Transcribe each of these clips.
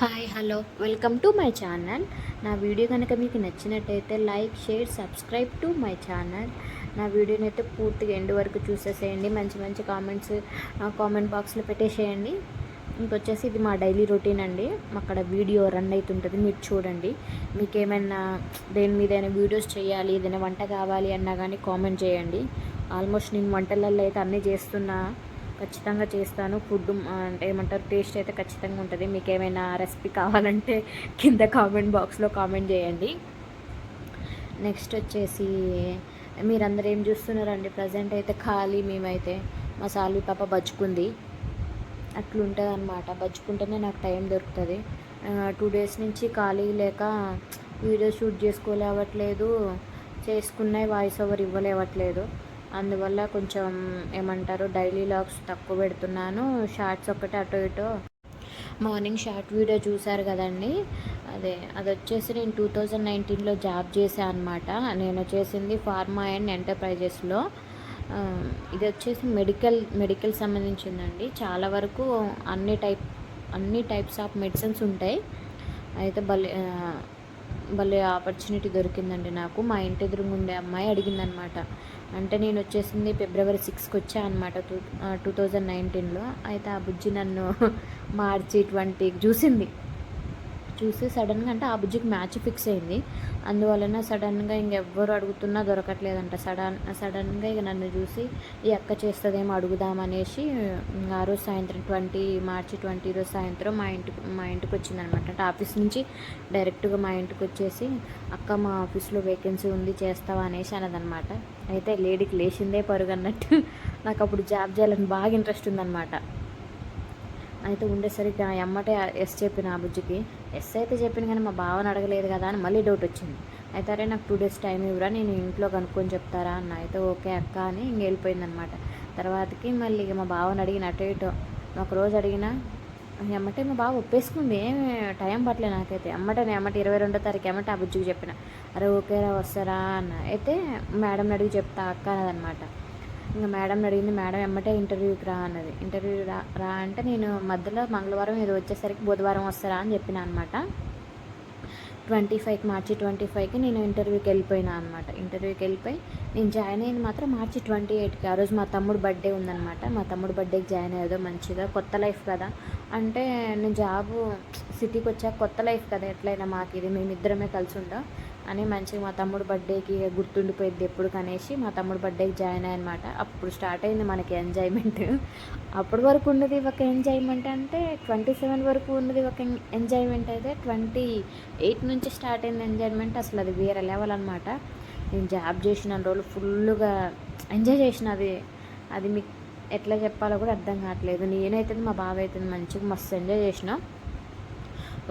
Hi hello. Welcome to my channel. నా video కనుక మీకు నచ్చినట్టయితే like share subscribe to my channel. నా వీడియోని అయితే పూర్తిగా ఎండ్ వరకు చూసేసేయండి. మంచి మంచి కామెంట్స్ కామెంట్ బాక్స్లో పెట్టేసేయండి. ఇంకొచ్చేసి ఇది మా డైలీ రొటీన్ అండి. అక్కడ వీడియో రన్ అవుతుంటుంది మీరు చూడండి. మీకు ఏమైనా దేని మీద ఏమైనా వీడియోస్ చేయాలి ఏదైనా వంట కావాలి అన్నా కానీ కామెంట్ చేయండి. ఆల్మోస్ట్ నేను వంటలలో అయితే అన్నీ చేస్తున్నా. ఖచ్చితంగా చేస్తాను. ఫుడ్ అంటే ఏమంటారు టేస్ట్ అయితే ఖచ్చితంగా ఉంటుంది. మీకు ఏమైనా రెసిపీ కావాలంటే కింద కామెంట్ బాక్స్లో కామెంట్ చేయండి. నెక్స్ట్ వచ్చేసి మీరందరూ ఏం చూస్తున్నారండి? ప్రజెంట్ అయితే ఖాళీ మేమైతే. మా సాల్వి పాప బజ్జుకుంది అట్లుంటుంది అనమాట బజ్జుకుంటేనే నాకు టైం దొరుకుతుంది. టూ డేస్ నుంచి ఖాళీ లేక వీడియో షూట్ చేసుకోలేవట్లేదు. చేసుకున్నాయి వాయిస్ ఓవర్ ఇవ్వలేవట్లేదు. అందువల్ల కొంచెం ఏమంటారు డైలీ లాగ్స్ తక్కువ పెడుతున్నాను. షార్ట్స్ ఒక్కటి అటు ఇటు. మార్నింగ్ షార్ట్ వీడియో చూశారు కదండి. అదే అది వచ్చేసి నేను టూ థౌజండ్ నైన్టీన్లో జాబ్ చేశాను అనమాట నేను చేసింది ఫార్మా అండ్ ఎంటర్ప్రైజెస్లో ఇది వచ్చేసి మెడికల్ మెడికల్ సంబంధించిందండి. చాలా వరకు అన్ని టైప్ అన్ని టైప్స్ ఆఫ్ మెడిసిన్స్ ఉంటాయి. అయితే భలే భలే ఆపర్చునిటీ దొరికిందండి నాకు. మా ఇంటి ఎదురుగా ఉండే అమ్మాయి అడిగిందనమాట. అంటే నేను వచ్చేసింది ఫిబ్రవరి సిక్స్కి వచ్చా అనమాట టూ టూ థౌజండ్ నైన్టీన్లో అయితే ఆ బుజ్జి నన్ను మార్చి ట్వంటీకి చూసింది. చూసి సడన్గా అంటే ఆ బుజ్జికి మ్యాచ్ ఫిక్స్ అయింది. అందువలన సడన్గా ఇంకెవ్వరు అడుగుతున్నా దొరకట్లేదంట. సడన్ సడన్గా ఇక నన్ను చూసి ఈ అక్క చేస్తుందేమో అడుగుదామనేసి ఆ రోజు సాయంత్రం ట్వంటీ మార్చి ట్వంటీ రోజు సాయంత్రం మా ఇంటికి మా ఇంటికి వచ్చిందనమాట. అంటే ఆఫీస్ నుంచి డైరెక్ట్గా మా ఇంటికి వచ్చేసి అక్క మా ఆఫీస్లో వేకెన్సీ ఉంది చేస్తావా? అనేసి అన్నదనమాట అయితే లేడీకి లేచిందే పరుగు అన్నట్టు నాకు అప్పుడు జాబ్ చేయాలని బాగా ఇంట్రెస్ట్ ఉందన్నమాట అయితే ఉండేసరికి ఆ ఎమ్మటే ఎస్ చెప్పిన ఆ బుజ్జికి ఎస్ అయితే చెప్పిన కానీ మా బావని అడగలేదు కదా అని మళ్ళీ డౌట్ వచ్చింది. అయితే అరే నాకు టూ డేస్ టైం ఇవ్వరా నేను ఇంట్లో కనుక్కొని చెప్తారా అన్న. అయితే ఓకే అక్క అని ఇంక వెళ్ళిపోయిందనమాట. తర్వాతకి మళ్ళీ ఇక మా బావని అడిగిన అటు ఇటు ఒక రోజు అడిగినా ఎమ్మటే మా బావ ఒప్పేసుకుంది ఏమి టైం పట్టలే నాకైతే. ఎమ్మటే నేను ఎమ్మటే ఇరవై రెండో తారీఖు ఎమ్మటే ఆ బుజ్జికి చెప్పిన. అరే ఓకేరా వస్తారా అన్న. అయితే మేడం అడిగి చెప్తా అక్క అన్నదనమాట. ఇంకా మేడం అడిగింది మేడం ఎమ్మటే ఇంటర్వ్యూకి రా అన్నది. ఇంటర్వ్యూ రా రా అంటే నేను మధ్యలో మంగళవారం ఏదో వచ్చేసరికి బుధవారం వస్తారా అని చెప్పిన అనమాట ట్వంటీ ఫైవ్కి మార్చి ట్వంటీ ఫైవ్కి నేను ఇంటర్వ్యూకి వెళ్ళిపోయినా అనమాట ఇంటర్వ్యూకి వెళ్ళిపోయి నేను జాయిన్ అయింది మాత్రం మార్చి ట్వంటీ ఎయిట్కి. ఆ రోజు మా తమ్ముడు బర్త్డే ఉందన్నమాట. మా తమ్ముడు బర్త్డేకి జాయిన్ అయ్యేదో మంచిగా కొత్త లైఫ్ కదా. అంటే నేను జాబు సిటీకి వచ్చాక కొత్త లైఫ్ కదా ఎట్లయినా మాకు ఇది మేమిద్దరమే కలిసి ఉంటాం అని మంచిగా మా తమ్ముడు బర్త్డేకి గుర్తుండిపోయింది ఎప్పుడు కనేసి మా తమ్ముడు బర్త్డేకి జాయిన్ అయ్యనమాట అప్పుడు స్టార్ట్ అయింది మనకి ఎంజాయ్మెంట్ అప్పటి వరకు ఉన్నది ఒక ఎంజాయ్మెంట్ అంటే ట్వంటీ సెవెన్ వరకు ఉన్నది ఒక ఎంజాయ్మెంట్ అయితే ట్వంటీ ఎయిట్ నుంచి స్టార్ట్ అయింది ఎంజాయ్మెంట్ అసలు అది వేరే లెవెల్ అనమాట నేను జాబ్ చేసిన రోజులు ఫుల్గా ఎంజాయ్ చేసిన అది. అది మీకు ఎట్లా చెప్పాలో కూడా అర్థం కావట్లేదు. నేనైతే మా బావ అయితే మంచిగా మస్తు ఎంజాయ్ చేసినా.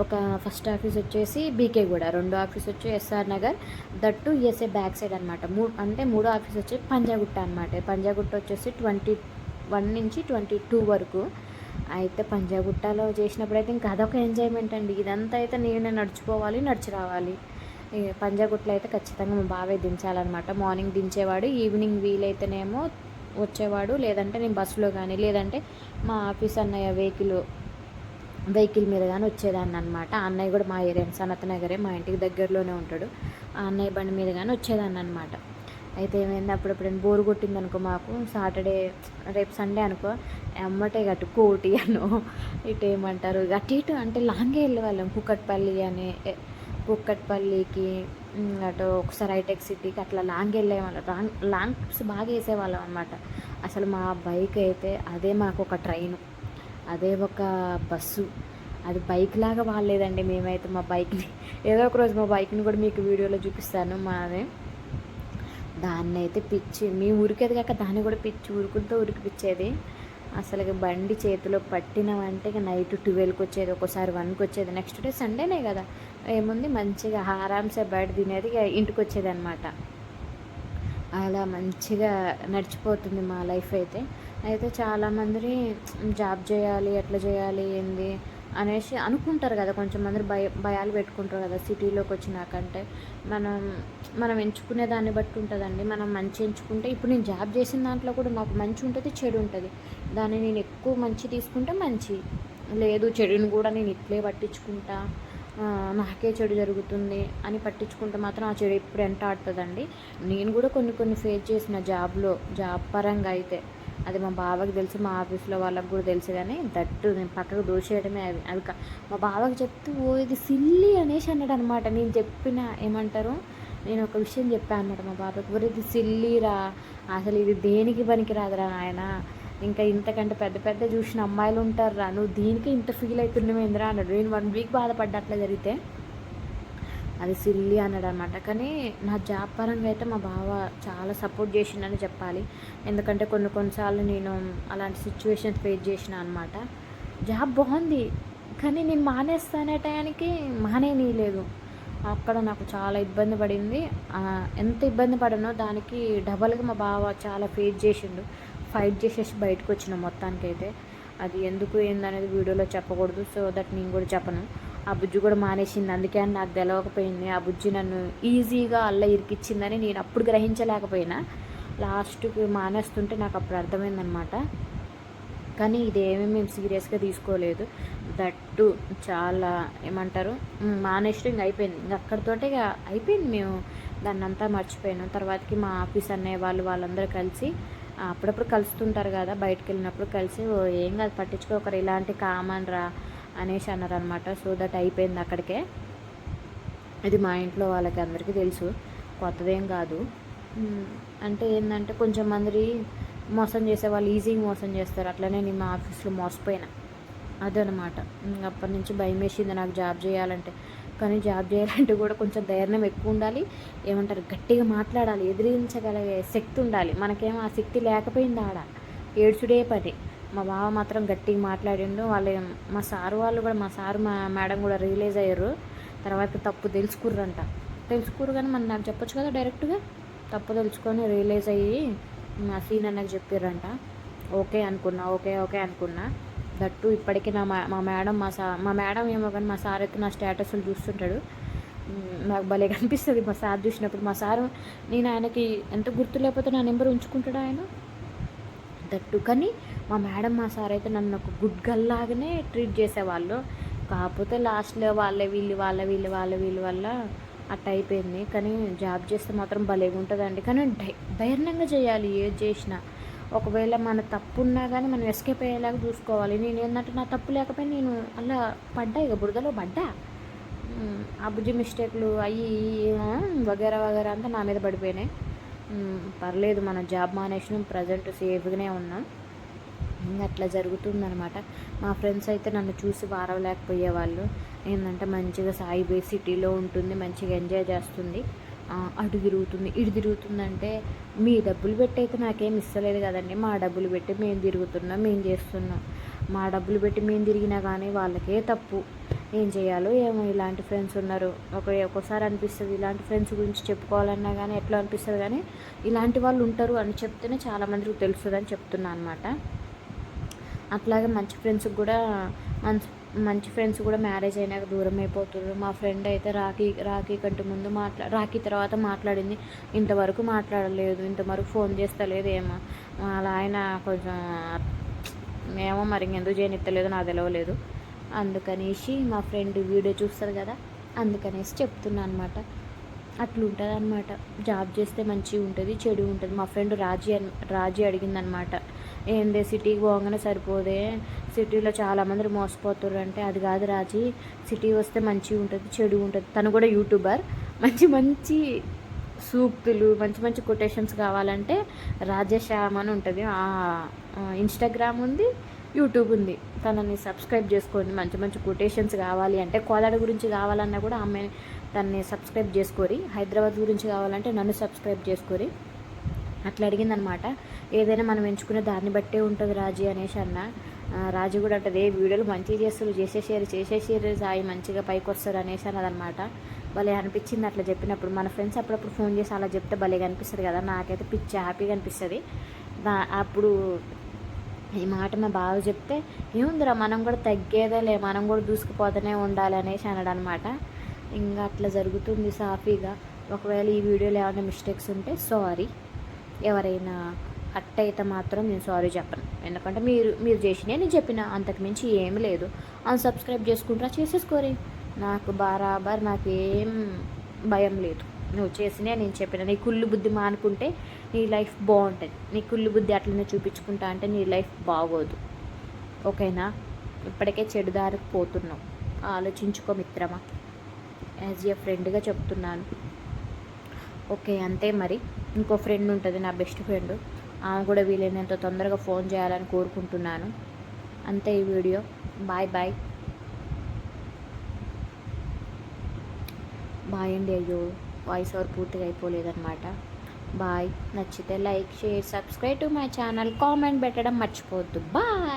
ఒక ఫస్ట్ ఆఫీస్ వచ్చేసి బీకే కూడా రెండో ఆఫీస్ వచ్చి S R Nagar that is a back side అనమాట మూ అంటే మూడో ఆఫీస్ వచ్చి పంజాగుట్ట అనమాట పంజాగుట్ట వచ్చేసి ట్వంటీ వన్ నుంచి ట్వంటీ టూ వరకు. అయితే పంజాగుట్టలో చేసినప్పుడు అయితే ఇంకా అదొక ఎంజాయ్మెంట్ అండి. ఇదంతా అయితే నేనే నడుచుకోవాలి నడిచి రావాలి. ఈ పంజాగుట్టలో అయితే ఖచ్చితంగా మా బావే దించాలన్నమాట. మార్నింగ్ దించేవాడు ఈవినింగ్ వీలైతేనేమో వచ్చేవాడు లేదంటే నేను బస్సులో కానీ లేదంటే మా ఆఫీస్ అన్నయ్య వెహికల్ వెహికల్ మీద కానీ వచ్చేదాన్ని అనమాట ఆ అన్నయ్య కూడా మా ఏరియా సనత్ నగరే మా ఇంటికి దగ్గరలోనే ఉంటాడు. ఆ అన్నయ్య బండి మీద కానీ వచ్చేదాన్ని అనమాట అయితే ఏమైంది అప్పుడప్పుడు బోరు కొట్టింది అనుకో మాకు సాటర్డే రేపు సండే అనుకో అమ్మటే అటు కోటి అను ఇటు ఏమంటారు అటు ఇటు అంటే లాంగే వెళ్ళేవాళ్ళం కుక్కట్పల్లి అని కుక్కట్పల్లికి అటు ఒకసారి హైటెక్ సిటీకి అట్లా లాంగ్ వెళ్ళేవాళ్ళం లాంగ్ లాంగ్ ట్రిప్స్ బాగా వేసేవాళ్ళం అనమాట అసలు మా బైక్ అయితే అదే మాకు ఒక ట్రైన్. అదే ఒక బస్సు. అది బైక్ లాగా వాడలేదండి మేమైతే మా బైక్ని ఏదో ఒక రోజు మా బైక్ని కూడా మీకు వీడియోలో చూపిస్తాను మాదే. దాన్ని అయితే పిచ్చి మీ ఉరికేది కాక దాన్ని కూడా పిచ్చి ఉరుకులతో ఉరికిపిచ్చేది. అసలు బండి చేతిలో పట్టినామంటే ఇక నైట్ ట్వెల్వ్కి వచ్చేది ఒకసారి వన్కి వచ్చేది. నెక్స్ట్ డే సండేనే కదా. ఏముంది? మంచిగా ఆరామ్సే బయట తినేది ఇక ఇంటికి వచ్చేది అనమాట అలా మంచిగా నడిచిపోతుంది మా లైఫ్ అయితే. అయితే చాలామంది జాబ్ చేయాలి ఎట్లా చేయాలి ఏంది అనేసి అనుకుంటారు కదా. కొంచెం మంది భయ భయాలు పెట్టుకుంటారు కదా సిటీలోకి వచ్చినాకంటే మనం మనం ఎంచుకునే దాన్ని బట్టి ఉంటుందండి. మనం మంచి ఎంచుకుంటే ఇప్పుడు నేను జాబ్ చేసిన దాంట్లో కూడా నాకు మంచి ఉంటుంది చెడు ఉంటుంది. దాన్ని నేను ఎక్కువ మంచి తీసుకుంటే మంచి. లేదు చెడుని కూడా నేను ఇట్లే పట్టించుకుంటా నాకే చెడు జరుగుతుంది అని పట్టించుకుంటే మాత్రం ఆ చెడు ఎప్పుడు ఎంట ఆడుతుందండి. నేను కూడా కొన్ని కొన్ని ఫేస్ చేసిన జాబ్లో జాబ్ పరంగా అయితే. అది మా బావకి తెలుసు మా ఆఫీస్లో వాళ్ళకి కూడా తెలుసు కానీ దట్టు నేను పక్కకు దోషేయడమే అవి అవి మా బావకి చెప్తూ ఓ ఇది సిల్లి అనేసి అన్నాడు అనమాట నేను చెప్పిన ఏమంటారు? నేను ఒక విషయం చెప్పాను అనమాట మా బాబాకి. మరి ఇది సిల్లీరా? అసలు ఇది దేనికి పనికిరాదురా ఆయన ఇంకా ఇంతకంటే పెద్ద పెద్ద చూసిన అమ్మాయిలు ఉంటారు రా నువ్వు దీనికి ఇంత ఫీల్ అవుతున్నావేంద్రా అన్నాడు. నేను వన్ వీక్ బాధపడ్డట్లే జరిగితే అది సిల్లి అన్నాడు అనమాట కానీ నా జాబ్ పరంగా అయితే మా బావ చాలా సపోర్ట్ చేసిండని చెప్పాలి. ఎందుకంటే కొన్ని కొన్నిసార్లు నేను అలాంటి సిచ్యువేషన్ ఫేస్ చేసిన అనమాట జాబ్ బాగుంది కానీ నేను మానేస్తానే టయానికి మానేయలేదు అక్కడ నాకు చాలా ఇబ్బంది పడింది. ఎంత ఇబ్బంది పడినో దానికి డబల్గా మా బావ చాలా ఫేస్ చేసిండు. ఫైట్ చేసేసి బయటకు వచ్చిన మొత్తానికైతే. అది ఎందుకు ఏందనేది వీడియోలో చెప్పకూడదు. సో దట్ నేను కూడా చెప్పను. ఆ బుజ్జి కూడా మానేసింది. అందుకే అని నాకు తెలవకపోయింది. ఆ బుజ్జి నన్ను ఈజీగా అల్ల ఇరికిచ్చిందని నేను అప్పుడు గ్రహించలేకపోయినా. లాస్ట్కి మానేస్తుంటే నాకు అప్పుడు అర్థమైందనమాట. కానీ ఇదేమీ మేము సీరియస్గా తీసుకోలేదు. దట్టు చాలా ఏమంటారు? మ్, మానేస్తే ఇంక అయిపోయింది. ఇంక అక్కడితోటే ఇక అయిపోయింది మేము. దాన్ని అంతా మర్చిపోయాను. తర్వాతకి మా ఆఫీస్ అన్నయ్య వాళ్ళు వాళ్ళందరూ కలిసి అప్పుడప్పుడు కలుస్తుంటారు కదా బయటకు వెళ్ళినప్పుడు కలిసి "ఓ, ఏం కాదు పట్టించుకోకరు ఇలాంటి కామన్ రా అనేసి అన్నారు అనమాట సో దట్ అయిపోయింది అక్కడికే. ఇది మా ఇంట్లో వాళ్ళకి అందరికీ తెలుసు. కొత్తదేం కాదు. అంటే ఏంటంటే కొంచెం మంది మోసం చేసే వాళ్ళు ఈజీగా మోసం చేస్తారు. అట్లనే నేను మా ఆఫీస్లో మోసపోయినా. అదనమాట అప్పటి నుంచి భయం వేసింది నాకు జాబ్ చేయాలంటే. కానీ జాబ్ చేయాలంటే కూడా కొంచెం ధైర్యం ఎక్కువ ఉండాలి. ఏమంటారు? గట్టిగా మాట్లాడాలి. ఎదిరించగలిగే శక్తి ఉండాలి. మనకేమో ఆ శక్తి లేకపోయింది ఆడ. ఏడ్చుడే పని. మా బావ మాత్రం గట్టిగా మాట్లాడిండు. వాళ్ళు మా సారు వాళ్ళు కూడా మా సారు మా మేడం కూడా రియలైజ్ అయ్యారు. తర్వాత తప్పు తెలుసుకుర్రంట. తెలుసుకోరు కానీ మన నాకు చెప్పొచ్చు కదా డైరెక్ట్గా? తప్పు తెలుసుకొని రియలైజ్ అయ్యి మా సీన్ అన్నకు చెప్పారంట ఓకే అనుకున్నా ఓకే ఓకే అనుకున్నా. దట్టు ఇప్పటికీ నా మా మా మేడం మా సా మా మేడం ఏమో కానీ మా సార్ అయితే నా స్టేటస్లు చూస్తుంటాడు. నాకు భలే కనిపిస్తుంది. మా సార్ చూసినప్పుడు మా సారు నేను ఆయనకి ఎంత గుర్తు లేకపోతే నా నెంబర్ ఉంచుకుంటాడు ఆయన? దట్టు. కానీ మా మేడం మా సార్ అయితే నన్ను ఒక గుడ్ గర్ల్ లాగానే ట్రీట్ చేసేవాళ్ళు. కాకపోతే లాస్ట్లో వాళ్ళే వీళ్ళు వాళ్ళ వీళ్ళు వాళ్ళ వీళ్ళు వల్ల అట్ట అయిపోయింది. కానీ జాబ్ చేస్తే మాత్రం భలే ఉంటుందండి. కానీ ధైర్యంగా చేయాలి ఏది చేసినా. ఒకవేళ మన తప్పు ఉన్నా కానీ మనం ఎస్కేప్ అయ్యేలాగా చూసుకోవాలి. నేను ఏంటంటే నా తప్పు లేకపోయినా నేను అలా పడ్డా ఇక బురదలో పడ్డా. అబ్బుజి ఆ బుజ్జి మిస్టేక్లు అయ్యి వగేరా వగేరా అంతా నా మీద పడిపోయినాయి. పర్లేదు మన జాబ్ మానేసినాం. ప్రజెంట్ సేఫ్గానే ఉన్నాం. ఇంకా అట్లా జరుగుతుందనమాట మా ఫ్రెండ్స్ అయితే నన్ను చూసి వారవలేకపోయేవాళ్ళు. ఏంటంటే మంచిగా సాయిబే సిటీలో ఉంటుంది మంచిగా ఎంజాయ్ చేస్తుంది. అటు తిరుగుతుంది ఇటు తిరుగుతుందంటే మీ డబ్బులు పెట్టి అయితే నాకేం ఇస్తలేదు కదండి. మా డబ్బులు పెట్టి మేము తిరుగుతున్నాం మేము చేస్తున్నాం. మా డబ్బులు పెట్టి మేము తిరిగినా కానీ వాళ్ళకే తప్పు. ఏం చేయాలో ఏమో ఇలాంటి ఫ్రెండ్స్ ఉన్నారు. ఒక ఒక్కోసారి అనిపిస్తుంది ఇలాంటి ఫ్రెండ్స్ గురించి చెప్పుకోవాలన్నా కానీ ఎట్లా అనిపిస్తుంది కానీ ఇలాంటి వాళ్ళు ఉంటారు అని చెప్తేనే చాలామందికి తెలుస్తుంది అని చెప్తున్నా అనమాట అట్లాగే మంచి ఫ్రెండ్స్కి కూడా మంచి మంచి ఫ్రెండ్స్ కూడా మ్యారేజ్ అయినాక దూరం అయిపోతున్నారు మా ఫ్రెండ్ అయితే రాఖీ రాఖీ కంటే ముందు మాట్లా రాఖీ తర్వాత మాట్లాడింది. ఇంతవరకు మాట్లాడలేదు. ఇంతవరకు ఫోన్ చేస్తలేదు ఏమో. అలా ఆయన కొంచెం ఏమో మరి ఎందుకు చేయనిస్తలేదు నాకు తెలవలేదు. అందుకనేసి మా ఫ్రెండ్ వీడియో చూస్తుంది కదా అందుకనేసి చెప్తున్నా అనమాట అట్లుంటుంది అనమాట జాబ్ చేస్తే మంచిగా ఉంటుంది చెడు ఉంటుంది మా ఫ్రెండ్ రాజీ అన్ రాజీ అడిగిందనమాట ఏంది సిటీకి పోగానే సరిపోదే? సిటీలో చాలామంది మోసపోతారు అంటే అది కాదు రాజీ. సిటీ వస్తే మంచిగా ఉంటుంది చెడు ఉంటుంది. తను కూడా యూట్యూబర్. మంచి మంచి సూక్తులు మంచి మంచి కొటేషన్స్ కావాలంటే రాజశ్యామ్ అని ఉంటుంది. ఇన్స్టాగ్రామ్ ఉంది యూట్యూబ్ ఉంది. తనని సబ్స్క్రైబ్ చేసుకోండి. మంచి మంచి కొటేషన్స్ కావాలి అంటే కోదాడ గురించి కావాలన్నా కూడా ఆమె తనని సబ్స్క్రైబ్ చేసుకోరి. హైదరాబాద్ గురించి కావాలంటే నన్ను సబ్స్క్రైబ్ చేసుకోరి. అట్లా అడిగిందనమాట. ఏదైనా మనం ఎంచుకునే దాన్ని బట్టే ఉంటుంది రాజీ అనేసి అన్న. రాజు కూడా అంటది వీడియోలు మంచిగా చేస్తారు చేసేసారు చేసేసారు సాయి మంచిగా పైకి వస్తారు అనేసి అన్నదనమాట. భలే అనిపించింది అట్లా చెప్పినప్పుడు. మన ఫ్రెండ్స్ అప్పుడప్పుడు ఫోన్ చేసి అలా చెప్తే భలేగా అనిపిస్తుంది కదా. నాకైతే పిచ్చి హ్యాపీగా అనిపిస్తుంది. దా అప్పుడు ఈ మాట మా బావ చెప్తే ఏముందిరా మనం కూడా తగ్గేదేలే మనం కూడా దూసుకుపోతూనే ఉండాలి అనేసి అన్నాడు అనమాట ఇంకా అట్లా జరుగుతుంది సాఫీగా. ఒకవేళ ఈ వీడియోలో ఏమైనా మిస్టేక్స్ ఉంటే సారీ. ఎవరైనా హట్ అయితే మాత్రం నేను సారీ చెప్పను. ఎందుకంటే మీరు మీరు చేసినే నేను చెప్పిన అంతకు మించి ఏమి లేదు. అన్సబ్స్క్రైబ్ చేసుకుంటారా చేసేసుకోరి. నాకు బరాబర్ నాకు ఏం భయం లేదు. నువ్వు చేసినా నేను చెప్పిన. నీ కుళ్ళు బుద్ధి మానుకుంటే నీ లైఫ్ బాగుంటుంది. నీ కుళ్ళు బుద్ధి అట్లనే చూపించుకుంటా అంటే నీ లైఫ్ బాగోదు. ఓకేనా? ఇప్పటికే చెడు దారికి పోతున్నావు ఆలోచించుకో మిత్రమా. యాజ్ ఏ ఫ్రెండ్గా చెప్తున్నాను. ఓకే అంతే మరి. ఇంకో ఫ్రెండ్ ఉంటుంది నా బెస్ట్ ఫ్రెండ్. ఆమె కూడా వీలైనంత తొందరగా ఫోన్ చేయాలని కోరుకుంటున్నాను. అంతే ఈ వీడియో. Bye bye. బాయ్ అండి అయ్యో వాయిస్ ఓవర్ పూర్తిగా అయిపోలేదన్నమాట. బాయ్. నచ్చితే like share subscribe to my channel. Comment పెట్టడం మర్చిపోవద్దు. బాయ్.